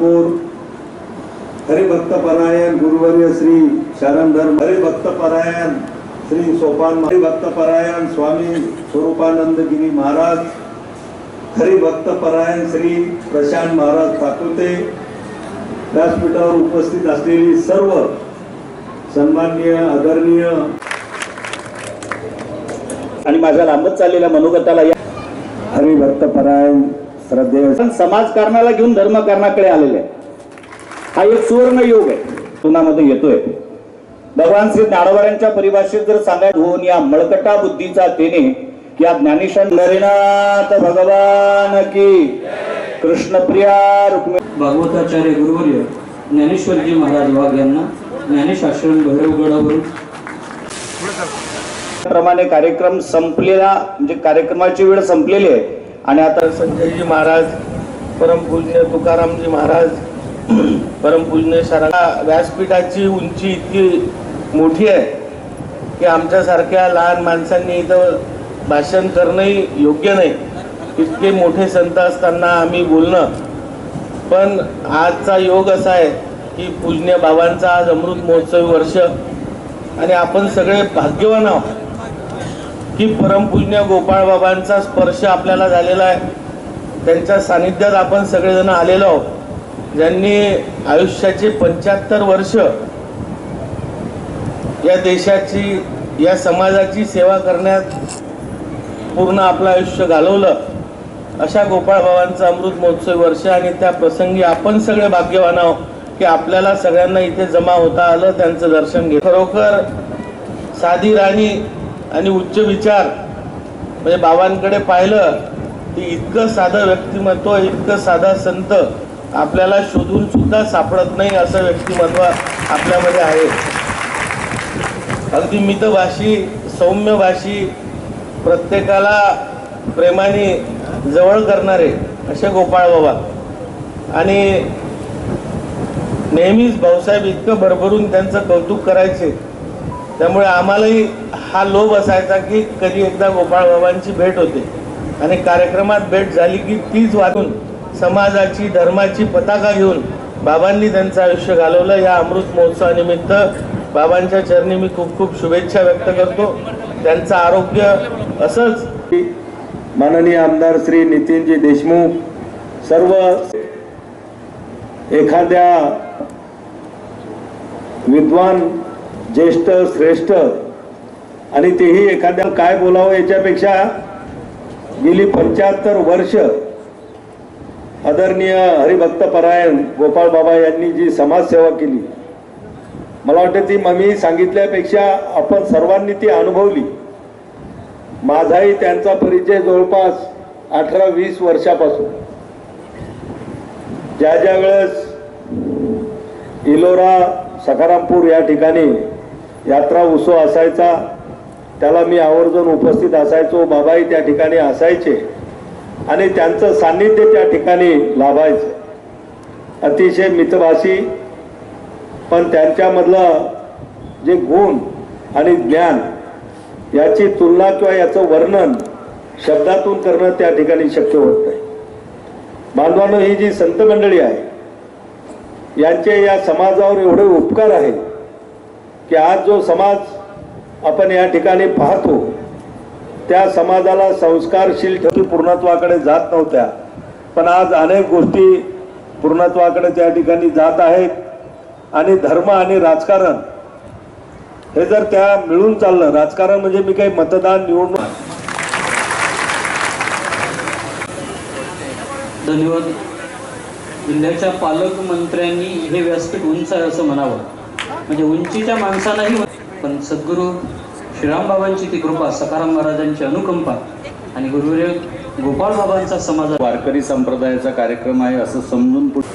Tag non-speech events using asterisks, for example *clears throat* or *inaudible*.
हरिभक्त हरिभक्तपरायण गुरुवर्य श्री शरण हरिभक्त हरिभक्तपरायण श्री सोपान हरिभक्तपरायण स्वामी स्वरूपानंदगिरी महाराज हरिभक्तपरायण श्री प्रशांत महाराज ठाकुरते. व्यासपीठावर उपस्थित असलेली सर्व सन्माननीय आदरणीय आणि माझ्या लांबच चाललेल्या मनोगताला या हरिभक्तपरायण श्रद्धेय पण समाजकारणाला घेऊन धर्मकारणाकडे आलेले आहे हा एक सुवर्ण योग आहे. तुनामध्ये येतोय. भगवान श्री ज्ञानोबारांच्या परिभाषेत जर सांगायचं होऊन या मळकटा बुद्धीचा तेने या ज्ञानेश्वर नरेनाथ भगवान की कृष्णप्रिया रुक्मिणी भागवताचार्य गुरुवर्य ज्ञानेश्वरजी महाराज वाघ यांना ज्ञानेश आश्रम भैरवगडावरून प्रमाणे कार्यक्रम संपलेला म्हणजे कार्यक्रमाची वेळ संपलेली आहे. आणि आता संजयजी महाराज परमपूज्य तुकारामजी महाराज *clears throat* परमपूज्य सारा व्यासपीठाची उंची इतकी मोठी आहे की आमच्यासारख्या लहान माणसांनी इथं भाषण करणंही योग्य नाही. इतके मोठे संत असताना आम्ही बोलणं. पण आजचा योग असा आहे की पूजनीय बाबांचा आज अमृत महोत्सवी वर्ष आणि आपण सगळे भाग्यवान आहोत. की परमपूज्य गोपाळ बाबांचा स्पर्श आपल्याला झालेला आहे. त्यांच्या सानिध्यात आपण सगळेजण आलेलो आहोत. ज्यांनी आयुष्याची पंच्याहत्तर वर्ष या देशाची या समाजाची सेवा करण्यात पूर्ण आपलं आयुष्य घालवलं. अशा गोपाळ बाबांचं अमृत महोत्सवी वर्ष आणि त्या प्रसंगी आपण सगळे भाग्यवान आहोत की आपल्याला सगळ्यांना इथे जमा होता आलं त्यांचं दर्शन घे खरोखर साधी राणी आणि उच्च विचार. म्हणजे बाबांकडे पाहिलं की इतकं साधं व्यक्तिमत्व इतकं साधा संत आपल्याला शोधून सुद्धा सापडत नाही असं व्यक्तिमत्व आपल्यामध्ये आहे. अगदी मितभाषी सौम्यभाषी प्रत्येकाला प्रेमाने जवळ करणारे असे गोपाळ बाबा. आणि नेहमीच भाऊसाहेब इतकं भरभरून त्यांचं कौतुक करायचे. त्यामुळे आम्हालाही हा लोभ असायचा की कधी एकदा गोपाळ बाबांची भेट होते. आणि कार्यक्रमात भेट झाली की तीच वाचून समाजाची धर्माची पताका घेऊन बाबांनी त्यांचं आयुष्य घालवलं. या अमृत महोत्सवानिमित्त बाबांच्या चरणी मी खूप खूप शुभेच्छा व्यक्त करतो. त्यांचं आरोग्य असंच. माननीय आमदार श्री नितीनजी देशमुख सर्व एखाद्या विद्वान ज्येष्ठ श्रेष्ठ आणि तेही एखाद्या काय बोलावं याच्यापेक्षा गेली पंच्याहत्तर वर्ष आदरणीय हरिभक्त परायण गोपाळ बाबा यांनी जी समाजसेवा केली मला वाटतं ती मी सांगितल्यापेक्षा आपण सर्वांनी ती अनुभवली. माझाही त्यांचा परिचय जवळपास अठरा वीस वर्षापासून. ज्या ज्या वेळेस इलोरा सखारामपूर या ठिकाणी यात्रा उत्सव असायचा त्याला मी आवर्जून उपस्थित असायचो बाबाही त्या ठिकाणी असायचे आणि त्यांचं सान्निध्य त्या ठिकाणी लाभायचं. अतिशय मितभाषी पण त्यांच्यामधलं जे गुण आणि ज्ञान याची तुलना किंवा याचं वर्णन शब्दातून करणं त्या ठिकाणी शक्य होत नाही. बांधवांनो ही जी संत मंडळी आहे यांचे या समाजावर एवढे उपकार आहेत की आज जो समाज आपण या ठिकाणी पाहतो त्या समाजाला संस्कारशील ठेवी पूर्णत्वाकडे जात नव्हत्या. पण आज अनेक गोष्टी पूर्णत्वाकडे त्या ठिकाणी जात आहेत. आणि धर्म आणि राजकारण हे जर त्या मिळून चाललं राजकारण म्हणजे मी काही मतदान निवडणूक धन्यवाद. जिल्ह्याच्या पालकमंत्र्यांनी हे व्यासपीठ उंच आहे असं म्हणावं. म्हणजे उंचीच्या माणसांनाही पण सद्गुरू श्रीरामबाबांची ती कृपा सखाराम महाराजांची अनुकंपा आणि गुरुदेव गोपाळ बाबांचा समाज वारकरी संप्रदायाचा कार्यक्रम आहे असं समजून पुढे